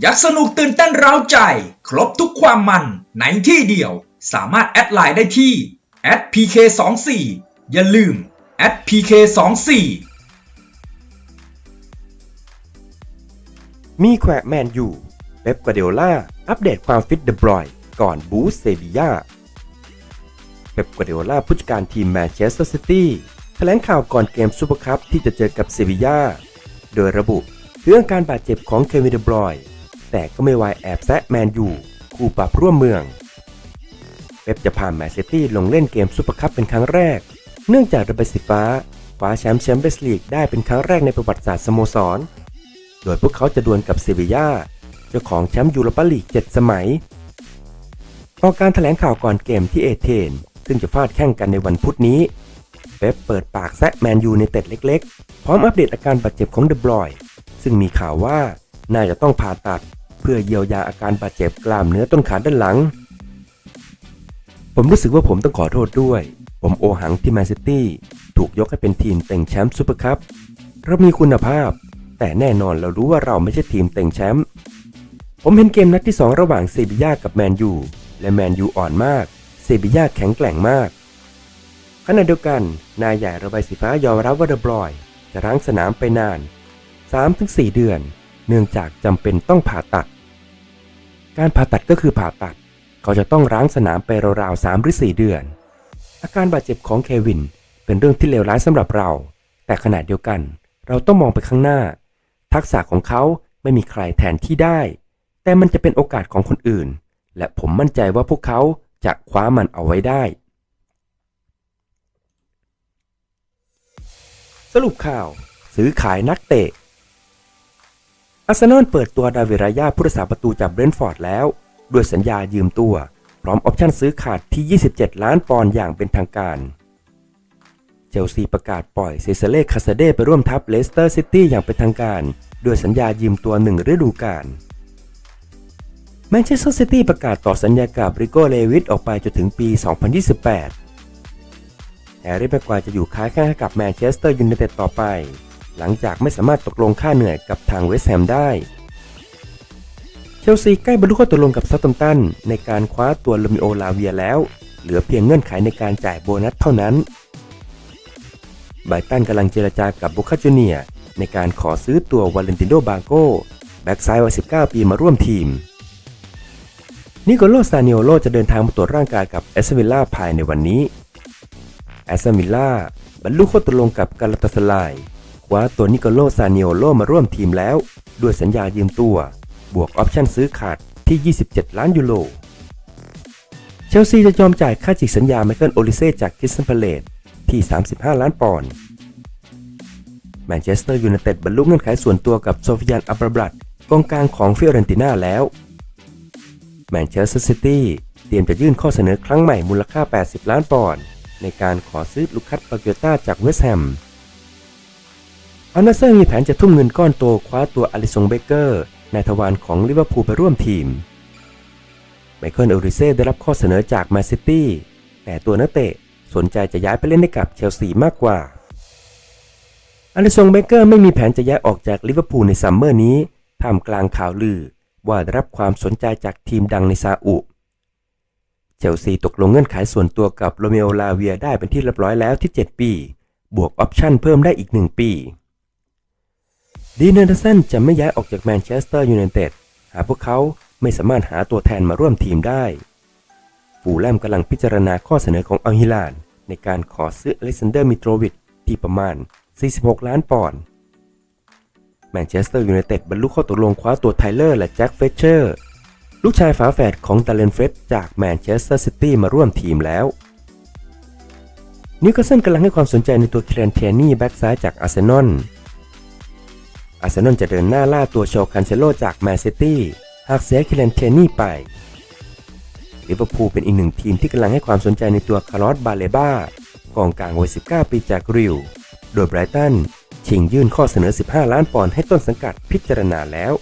อยากสนุกตื่นเต้นเร้าใจ ครบทุกความมันในที่เดียว สามารถแอดไลน์ได้ที่ @pk24 อย่าลืม @pk24 มีแควแมนยูเป๊ปกวาเดโอล่า อัปเดตความฟิตเดบรอยก่อนบูสเซบียาเป๊ปกวาเดโอล่าผู้จัดการทีมแมนเชสเตอร์ซิตี้แถลงข่าวก่อนเกมซูเปอร์คัพที่จะเจอกับเซบียาโดยระบุเรื่องการบาดเจ็บของเควินเดบรอย แต่ก็ไม่วายแอบแซะแมนยูคู่ปรับร่วมเมือง เป๊ปจะพาแมนซิตี้ลงเล่นเกมซูเปอร์คัพเป็นครั้งแรก เนื่องจากระเบิดสีฟ้าคว้าแชมป์แชมเปี้ยนส์ลีกได้เป็นครั้งแรกในประวัติศาสตร์สโมสร โดยพวกเขาจะดวลกับเซบียาเจ้าของแชมป์ยูโรปาลีก 7 สมัยออกการถแถลงข่าวก่อนเกมที่เอเธนซึ่งจะฟาดแข่งกันในวันพุธนี้เป๊ปเปิดปากแซะแมนยูในเต็ดเล็กๆ พร้อมอัปเดตอาการบาดเจ็บของเดบรอย ซึ่งมีข่าวว่าน่าจะต้องผ่าตัด เพื่อเยียวยาอาการบาดเจ็บกล้ามเนื้อต้นขาด้านหลัง ผมรู้สึกว่าผมต้องขอโทษด้วย ผมโอหังที่แมนซิตี้ถูกยกให้เป็นทีมเต็งแชมป์ซูเปอร์คัพเรามีคุณภาพ แต่แน่นอนเรารู้ว่าเราไม่ใช่ทีมเต็งแชมป์ผมเห็นเกมนัดที่ 2 ระหว่างเซบียากับแมนยูและแมนยูอ่อนมาก เซบียาแข็งแกร่งมากขณะเดียวกัน นายใหญ่ระบายสีฟ้ายอมรับว่าเดบรอย จะรั้งสนามไปนาน 3-4 เดือน เนื่องจากจำเป็นต้องผ่าตัด การผ่าตัดก็คือผ่าตัด เขาจะต้องร้างสนามไปราวๆ3หรือ4เดือน อาการบาดเจ็บของเควินเป็นเรื่องที่เลวร้ายสำหรับเรา แต่ขณะเดียวกัน เราต้องมองไปข้างหน้า ทักษะของเขาไม่มีใครแทนที่ได้ แต่มันจะเป็นโอกาสของคนอื่น และผมมั่นใจว่าพวกเขาจะคว้ามันเอาไว้ได้ สรุปข่าว ซื้อขายนักเตะ อาร์เซนอลเปิดตัวดาวิรายาผู้รักษาประตูจากเบรนท์ฟอร์ดแล้ว ด้วยสัญญายืมตัว พร้อมออปชั่นซื้อขาดที่ 27 ล้านปอนด์อย่างเป็นทางการ เชลซีประกาศปล่อยเซเซเล่คาซาเดไปร่วมทัพเลสเตอร์ซิตี้อย่างเป็นทางการ ด้วยสัญญายืมตัวหนึ่งฤดูกาลแมนเชสเตอร์ซิตี้ประกาศต่อสัญญากับริโกเลวิสออกไปจนถึงปี 2028แฮร์รี่แม็กควายจะอยู่ค้าแข้งกับแมนเชสเตอร์ยูไนเต็ดต่อไป หลังจากไม่สามารถตกลงค่าเหนื่อยกับทางเวสต์แฮมได้ เชลซีใกล้บรรลุข้อตกลงกับซัตตัมตันในการคว้าตัวลามิโอลาเวียแล้ว เหลือเพียงเงื่อนไขในการจ่ายโบนัสเท่านั้นไบรตันกำลังเจรจากับบุคาจูเนียในการขอซื้อตัววาเลนติโนบาโกแบ็กซ้ายวัย 19 ปีมาร่วมทีม นิโคโลซาเนโอโลจะเดินทางมาตรวจร่างกายกับเอสวิลล่าภายในวันนี้แอสตันวิลล่าบรรลุข้อตกลงกับกาลาตาสลาย คว้าตัวนิโคโลซานิโอโลมาร่วมทีมแล้ว ด้วยสัญญายืมตัว บวกออปชั่นซื้อขาดที่ 27 ล้านยูโร เชลซีจะยอมจ่ายค่าจิกสัญญาไมเคิลโอลิเซ่จากคริสตันพาเลตที่ 35 ล้านปอนด์ แมนเชสเตอร์ยูไนเต็ดบรรลุเงื่อนไขส่วนตัวกับโซฟิยันอับราบรัตกองกลางของฟิออเรนติน่าแล้ว แมนเชสเตอร์ซิตี้เตรียมจะยื่นข้อเสนอครั้งใหม่มูลค่า 80 ล้านปอนด์ในการขอซื้อลูคัสปาเกต้าจากเวสต์แฮม อันนาเซอร์มีแผนจะทุ่มเงินก้อนโตคว้าตัวอลิซงเบเกอร์นายทวารของลิเวอร์พูลไปร่วมทีม ไมเคิลโอริเซ่ได้รับข้อเสนอจากแมนซิตี้ แต่ตัวนักเตะสนใจจะย้ายไปเล่นให้กับเชลซีมากกว่า อลิซงเบเกอร์ไม่มีแผนจะย้ายออกจากลิเวอร์พูลในซัมเมอร์นี้ท่ามกลางข่าวลือว่าได้รับความสนใจจากทีมดังในซาอุ เชลซีตกลงเงื่อนไขส่วนตัวกับโรเมโอลาเวียได้เป็นที่เรียบร้อยแล้วที่ 7 ปี บวกออปชั่นเพิ่มได้อีก 1 ปี ดีเนอร์สันจะไม่ย้ายออกจากแมนเชสเตอร์ยูไนเต็ดหากพวกเขาไม่สามารถหาตัวแทนมาร่วมทีมได้ ฟูแลมกำลังพิจารณาข้อเสนอของอัลฮิลาน ในการขอซื้ออเล็กซานเดอร์มิโตรวิชที่ประมาณ 46 ล้านปอนด์ แมนเชสเตอร์ยูไนเต็ดบรรลุข้อตกลงคว้าตัวไทเลอร์และแจ็คเฟเชอร์ลูกชายฝาแฝดของดาเลนเฟรดจากแมนเชสเตอร์ซิตี้มาร่วมทีมแล้ว นิวคาสเซิลกำลังให้ความสนใจในตัวเคลนเทนี่แบ็กซ้ายจากอาร์เซนอล อาร์เซนอลจะเดินหน้าล่าตัวโชคันเซโลจากแมนซิตี้หากเสียเลนเทนี่ไปลิเวอร์พูลเป็นอีกหนึ่งทีมที่กำลังให้ความสนใจในตัวคาร์ลอสบาเลบ้ากองกลางวัย 19 ปีจากริว โดยไบรตันชิงยื่นข้อเสนอ 15 ล้านปอนด์ให้ต้นสังกัดพิจารณาแล้ว